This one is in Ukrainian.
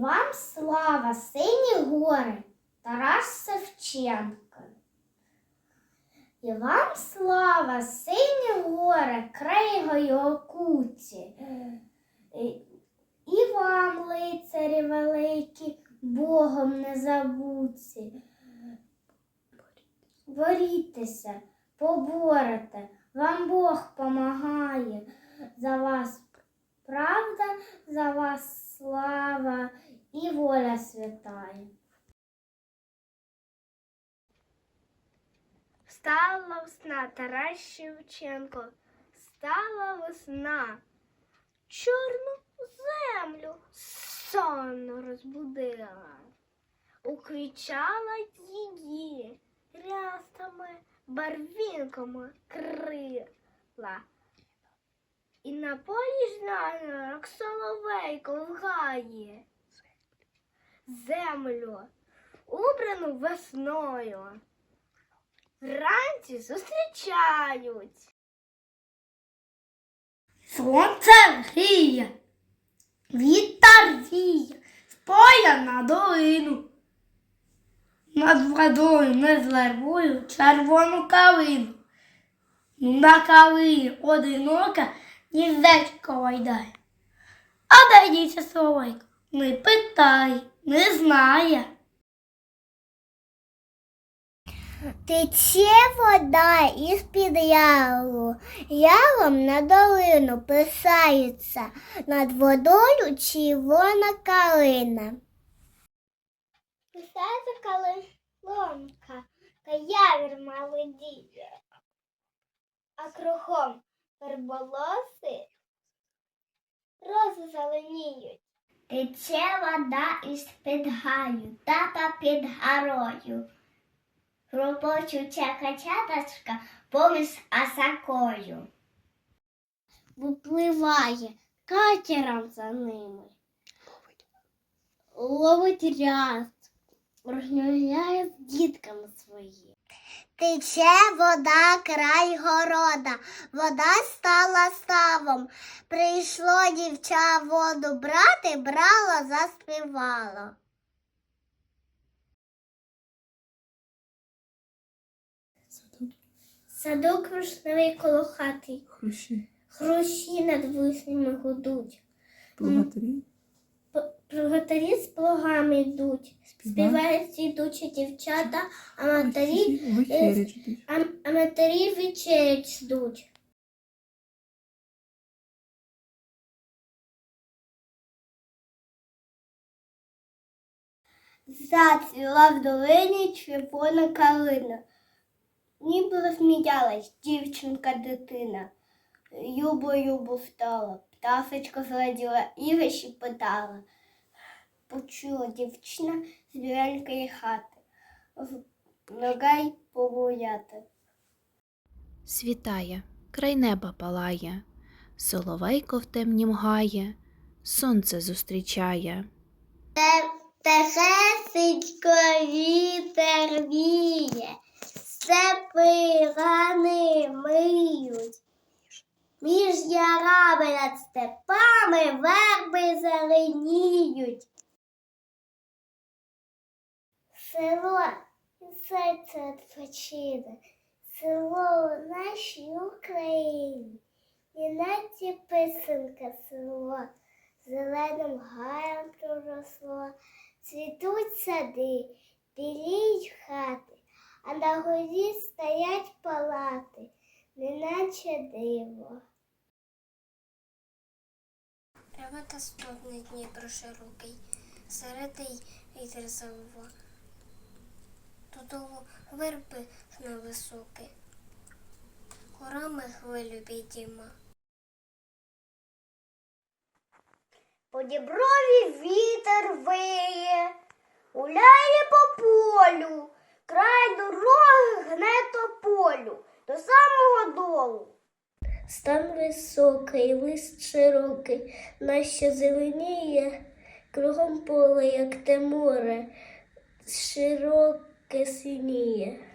вам слава, сині гори, Тарас Шевченко. І вам слава, сині гори, крейгою окуті. І- І вам, лицарі великі, Богом не забудьте. Борітеся, поборете, вам Бог помагає. За вас правда, за вас слава воля святая. Стала весна, Тарас Шевченко, стала весна, чорну землю сонно розбудила, уквічала її рястами, барвінками крила. І на полі знаю, як соловейко лгає землю, убрану весною. Вранці зустрічають. Сонце гріє, вітер віє, споя на долину. Над водою не звербую червону калину. На калині одинока гніздечко вайдає. А де дівча соловейко? Не питай, не знає. Тече вода із-під яру, яром на долину писається, над водою червона калина. Писається калинка, та явір молодіє, а кругом перболоси рози зеленіють. Тече вода із-під гаю, тата під горою. Ропочуча качаточка поміж асакою. Випливає катером за ними. Ловить ряд, розмовляє з дітками своїми. Тече вода край города, вода стала ставом. Прийшло дівча воду брати, брала, заспівала. Садок вишневий коло хати, Хрущі, хрущі над вишнями гудуть. плугатарі, П- Приготарі з плугами йдуть, співають ідучі дівчата, а матері, вечерять ждуть. а, а матері вечерять ждуть. Зацвіла в долині червона калина. Ніби розміялась дівчинка дитина. Юбо юбо встала, пташечка зраділа і питала. Почула дівчина з біленької хати. Ногай погуляти. Світає, край неба палає, соловейко в темнім гає, сонце зустрічає. Тихесенько вітер віє, степи рани миють. Між ярами над степами верби зеленіють. Село і серце відпочине, село у нашій Україні. І наче писанка село, зеленим гаєм проросло. Цвітуть сади, біліють хати, а на горі стоять палати, неначе диво. Треба та стогне Дніпро широкий, середий вітер завива. Додолу верби на високий, горами хвилю підійма. По діброві вітер виє, гуляє по полю, край дороги гне тополю до самого долу. Стан високий, лист широкий, нащо зеленіє, кругом поле, як те море, широке Cassinia.